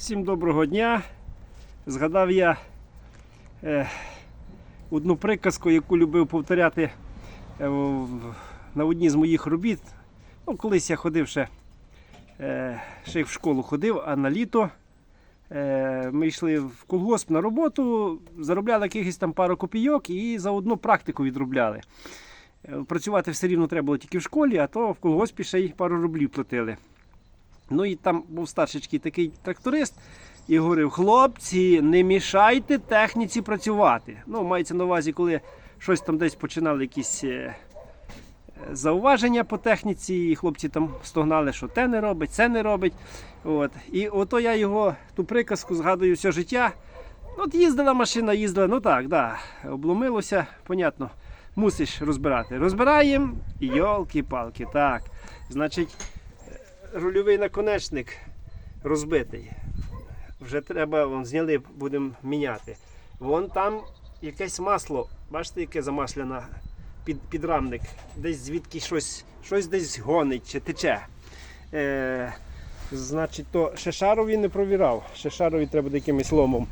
Всім доброго дня. Згадав я е, одну приказку, яку любив повторяти е, в- на одній з моїх робіт. Ну, колись я ходив ще, е, ще в школу ходив, а на літо е, ми йшли в колгосп на роботу, заробляли якихось там пару копійок і заодно практику відробляли. Е, Працювати все рівно треба було тільки в школі, а то в колгоспі ще й пару рублів платили. Ну і там був старшечкий такий тракторист і говорив: хлопці, не мішайте техніці працювати. Ну, мається на увазі, коли щось там десь починали якісь е, зауваження по техніці, і хлопці там стогнали, що те не робить, це не робить. От. І ото я його ту приказку згадую все життя. От їздила машина, їздила, ну так, да, обломилося, понятно, мусиш розбирати. Розбираємо, йолки-палки, так. Значить, рульовий наконечник розбитий. Вже треба, вон, зняли, будемо міняти. Вон там якесь масло, бачите, яке замасляне під, підрамник. Десь звідки щось, щось десь гонить чи тече. Е, значить, то ще шарові не провірав. Ще шарові треба буде якимось ломом.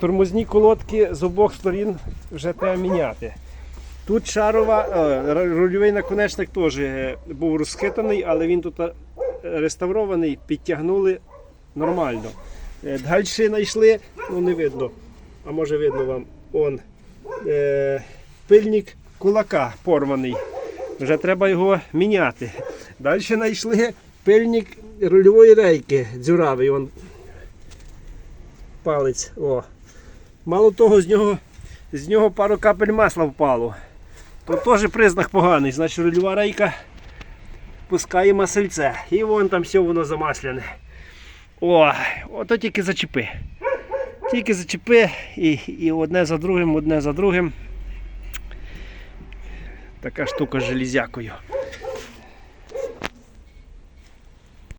Тормозні колодки з обох сторін вже треба міняти. Тут шарова, е, рульовий наконечник теж е, був розхитаний, але він тут е, реставрований, підтягнули нормально. Далі знайшли, ну не видно, а може видно вам, он е, пильник кулака порваний. Вже треба його міняти. Далі знайшли пильник рульової рейки дзюравий. Он, палець. О. Мало того, з нього, з нього пару капель масла впало. То теж признак поганий, значить рульова рейка пускає масельце. І вон там все воно замасляне. О, ото тільки зачепи. Тільки зачепи і, і одне за другим, одне за другим. Така штука з железякою.